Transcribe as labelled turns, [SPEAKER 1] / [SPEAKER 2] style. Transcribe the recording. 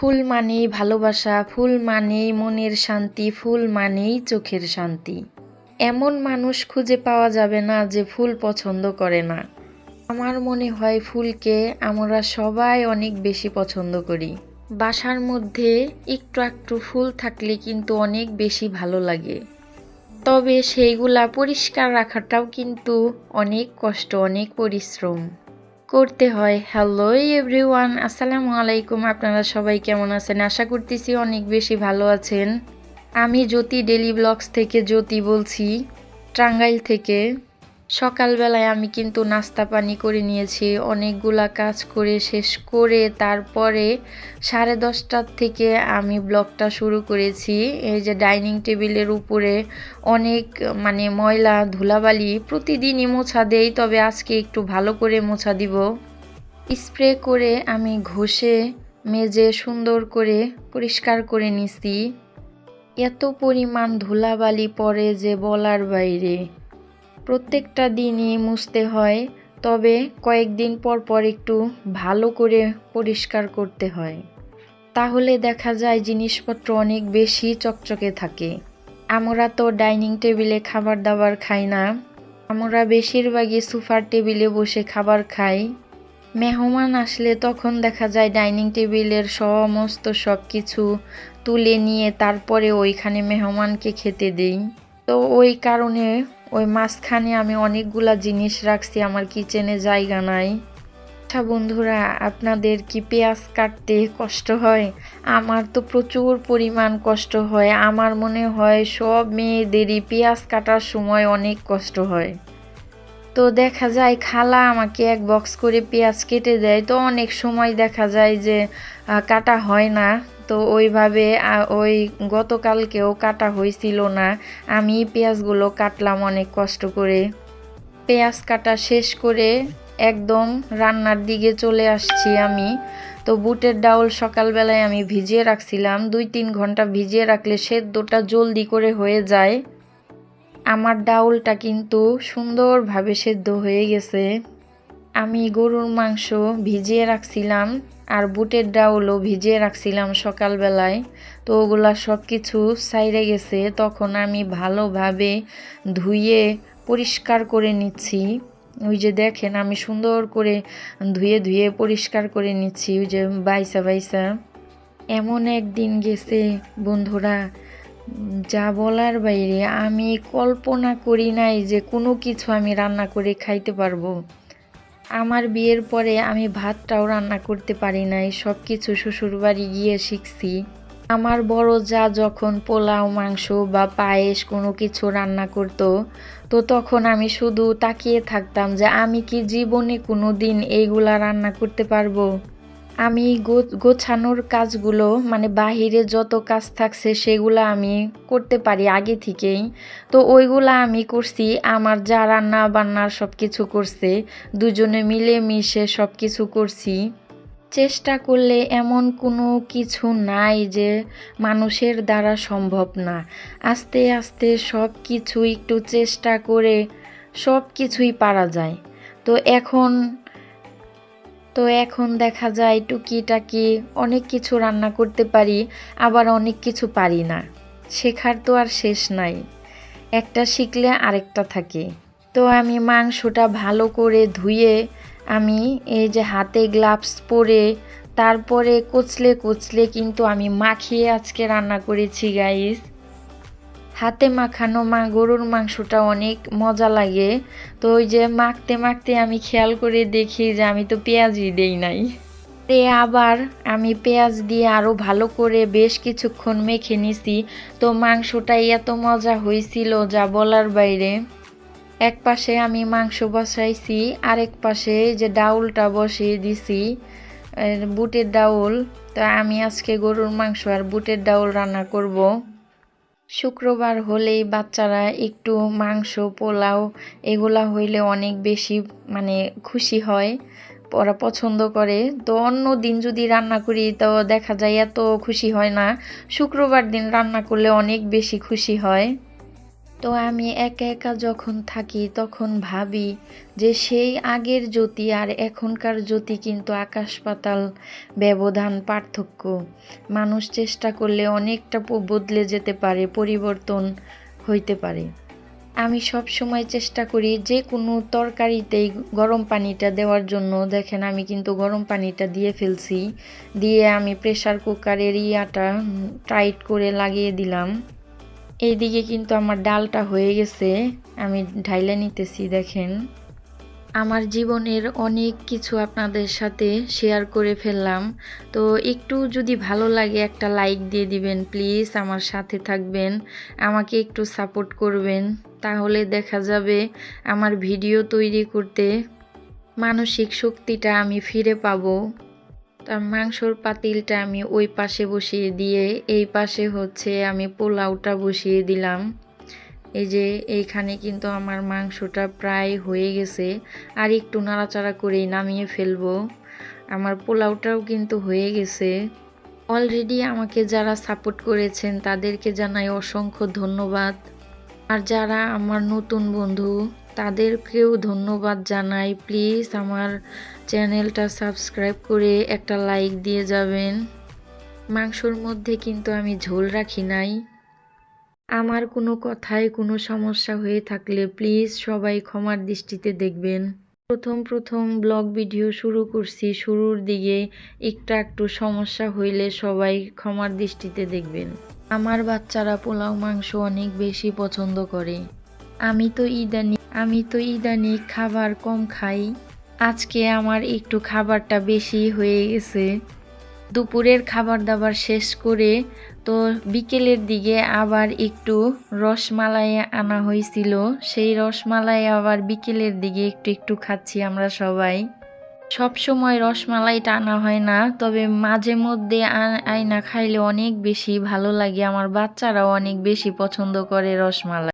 [SPEAKER 1] ফুল মানেই ভালোবাসা, ফুল মানেই মনের শান্তি, ফুল মানেই চোখের শান্তি। এমন মানুষ খুঁজে পাওয়া যাবে না যে ফুল পছন্দ করে না। আমার মনে হয় ফুলকে আমরা সবাই অনেক বেশি পছন্দ করি। বাসার মধ্যে একটু একটু ফুল থাকলে কিন্তু অনেক বেশি ভালো লাগে। তবে সেইগুলা পরিষ্কার রাখাটাও কিন্তু অনেক কষ্ট, অনেক পরিশ্রম। করতে হয়। হ্যালো এভরিওয়ান আসসালামু আলাইকুম। আপনারা সবাই কেমন আছেন? আশা করতেছি অনেক বেশি ভালো আছেন। আমি জ্যোতি ডেলি ব্লগস থেকে জ্যোতি বলছি। টাঙ্গাইল থেকে। সকালবেলায় আমি কিন্তু নাস্তা পানি করে নিয়েছি, অনেকগুলা কাজ করে শেষ করে তারপরে সাড়ে দশটার থেকে আমি ব্লগটা শুরু করেছি। এই যে ডাইনিং টেবিলের উপরে অনেক মানে ময়লা, ধুলাবালি প্রতিদিনই মোছা দেই, তবে আজকে একটু ভালো করে মোছা দিব। স্প্রে করে আমি ঘষে, মেজে, সুন্দর করে পরিষ্কার করে নিছি। এত পরিমাণ ধুলাবালি পড়ে যে বলার বাইরে। প্রত্যেকটা দিনই মুছতে হয়, তবে কয়েকদিন পর পর একটু ভালো করে পরিষ্কার করতে হয়। তাহলে দেখা যায় জিনিসপত্র অনেক বেশি চকচকে থাকে। আমরা তো ডাইনিং টেবিলে খাবার দাবার খাই না। আমরা বেশিরভাগই সোফার টেবিলে বসে খাবার খাই। মেহমান আসলে তখন দেখা যায় ডাইনিং টেবিলের সমস্ত সব কিছু তুলে নিয়ে তারপরে ওইখানে মেহমানকে খেতে দেই। তো ওই কারণে ওই মাঝখানে আমি অনেকগুলা জিনিস রাখছি, আমার কিচেনে জায়গা নাই। আচ্ছা বন্ধুরা, আপনাদের কি পেঁয়াজ কাটতে কষ্ট হয়? আমার তো প্রচুর পরিমাণ কষ্ট হয়। আমার মনে হয় সব মেয়েদেরই পেঁয়াজ কাটার সময় অনেক কষ্ট হয়। তো দেখা যায় খালা আমাকে এক বক্স করে পেঁয়াজ কেটে দেয়। তো অনেক সময় দেখা যায় যে কাটা হয় না। তো ওইভাবে ওই গতকালকেও কাটা হয়েছিল না। আমি পেঁয়াজগুলো কাটলাম অনেক কষ্ট করে। পেঁয়াজ কাটা শেষ করে একদম রান্নার দিকে চলে আসছি আমি। তো বুটের ডাউল সকালবেলায় আমি ভিজিয়ে রাখছিলাম। দুই তিন ঘণ্টা ভিজিয়ে রাখলে সেদ্ধটা জলদি করে হয়ে যায়। আমার ডাউলটা কিন্তু সুন্দরভাবে সেদ্ধ হয়ে গেছে। আমি গরুর মাংস ভিজিয়ে রাখছিলাম আর বুটের ডাউলও ভিজিয়ে রাখছিলাম সকালবেলায়। তো ওগুলা সব কিছু সাইরে গেছে, তখন আমি ভালোভাবে ধুয়ে পরিষ্কার করে নিচ্ছি। ওই যে দেখেন, আমি সুন্দর করে ধুয়ে ধুয়ে পরিষ্কার করে নিচ্ছি, ওই যে বাইসা বাইসা। এমন একদিন গেছে বন্ধুরা, যা বলার বাইরে, আমি কল্পনা করি নাই যে কোনো কিছু আমি রান্না করে খাইতে পারব। আমার বিয়ের পরে আমি ভাতটাও রান্না করতে পারি নাই সব কিছু শ্বশুরবাড়ি গিয়ে শিখছি। আমার বড় যা যখন পোলাও, মাংস বা পায়েস কোনো কিছু রান্না করত, তো তখন আমি শুধু তাকিয়ে থাকতাম যে আমি কি জীবনে কোনো দিন এইগুলা রান্না করতে পারব। আমি গোছানোর কাজগুলো মানে বাহিরে যত কাজ থাকছে সেগুলো আমি করতে পারি আগে থেকেই। তো ওইগুলো আমি করছি, আমার যা রান্না বান্নার সব কিছু করছে, দুজনে মিলে মিশে সব কিছু করছি। চেষ্টা করলে এমন কোনো কিছু নাই যে মানুষের দ্বারা সম্ভব না। আস্তে আস্তে সব কিছু একটু চেষ্টা করে সব কিছুই পারা যায়। তো এখন তো এখন দেখা যায় টুকিটাকি অনেক কিছু রান্না করতে পারি, আবার অনেক কিছু পারি না। শেখার তো আর শেষ নাই। একটা শিখলে আরেকটা থাকে। তো আমি মাংসটা ভালো করে ধুয়ে, আমি এই যে হাতে গ্লাভস পরে, তারপরে কচলে কচলে কিন্তু আমি মাখিয়ে আজকে রান্না করেছি গাইস হাতে মাখানো মা গরুর মাংসটা অনেক মজা লাগে। তো ওই যে মাখতে মাখতে আমি খেয়াল করে দেখি যে আমি তো পেঁয়াজই দেই নাই। তে আবার আমি পেঁয়াজ দিয়ে আরও ভালো করে বেশ কিছুক্ষণ মেখে নিছি। তো মাংসটাই এত মজা হয়েছিল যা বলার বাইরে। এক পাশে আমি মাংস বসাইছি, আরেক পাশে যে ডাউলটা বসিয়ে দিছি বুটের ডাউল। তো আমি আজকে গরুর মাংস আর বুটের ডাউল রান্না করব। শুক্রবার হলেই বাচ্চারা একটু মাংস, পোলাও এগুলা হইলে অনেক বেশি মানে খুশি হয়, ওরা পছন্দ করে। তো অন্য দিন যদি রান্না করি তো দেখা যায় এত খুশি হয় না। শুক্রবার দিন রান্না করলে অনেক বেশি খুশি হয়। তো আমি একা একা যখন থাকি, তখন ভাবি যে সেই আগের জ্যোতি আর এখনকার জ্যোতি কিন্তু আকাশ পাতাল ব্যবধান পার্থক্য। মানুষ চেষ্টা করলে অনেকটা বদলে যেতে পারে, পরিবর্তন হইতে পারে। আমি সব সময় চেষ্টা করি যে কোনো তরকারিতেই গরম পানিটা দেওয়ার জন্য। দেখেন, আমি কিন্তু গরম পানিটা দিয়ে ফেলছি। দিয়ে আমি প্রেশার কুকারের ইয়াটা টাইট করে লাগিয়ে দিলাম। এইদিকে কিন্তু আমার ডালটা হয়ে গেছে। আমি ঢাইলে নিতেছি, দেখেন। আমার জীবনের অনেক কিছু আপনাদের সাথে শেয়ার করে ফেললাম। তো একটু যদি ভালো লাগে একটা লাইক দিয়ে দিবেন, প্লিজ আমার সাথে থাকবেন। আমাকে একটু সাপোর্ট করবেন, তাহলে দেখা যাবে আমার ভিডিও তৈরি করতে মানসিক শক্তিটা আমি ফিরে পাবো। তার মাংসর পাতিলটা আমি ওই পাশে বসিয়ে দিয়ে, এই পাশে হচ্ছে আমি পোলাওটা বসিয়ে দিলাম। এই যে এইখানে কিন্তু আমার মাংসটা প্রায় হয়ে গেছে। আর একটু নাড়াচাড়া করেই নামিয়ে ফেলব। আমার পোলাওটাও কিন্তু হয়ে গেছে। অলরেডি আমাকে যারা সাপোর্ট করেছেন, তাদেরকে জানাই অসংখ্য ধন্যবাদ। আর যারা আমার নতুন বন্ধু তাদেরকেও ধন্যবাদ জানাই। প্লিজ আমার চ্যানেলটা সাবস্ক্রাইব করে একটা লাইক দিয়ে যাবেন। মাংসর মধ্যে কিন্তু আমি ঝোল রাখি নাই। আমার কোনো কথায় কোনো সমস্যা হয়ে থাকলে প্লিজ সবাই ক্ষমার দৃষ্টিতে দেখবেন। প্রথম প্রথম ব্লগ ভিডিও শুরু করছি, শুরুর দিকে একটু একটু সমস্যা হইলে সবাই ক্ষমার দৃষ্টিতে দেখবেন। আমার বাচ্চারা পোলাও মাংস অনেক বেশি পছন্দ করে। আমি তো ইদানি, আমি তো ইদানি খাবার কম খাই। আজকে আমার একটু খাবারটা বেশি হয়ে গেছে। দুপুরের খাবার দাবার শেষ করে তো বিকেলের দিকে আবার একটু রসমালাই আনা হয়েছিল। সেই রসমালাই আবার বিকেলের দিকে একটু একটু খাচ্ছি আমরা সবাই। সব সময় রসমালাইটা আনা হয় না, তবে মাঝে মধ্যে আয়না খাইলে অনেক বেশি ভালো লাগে। আমার বাচ্চারাও অনেক বেশি পছন্দ করে রসমালাই।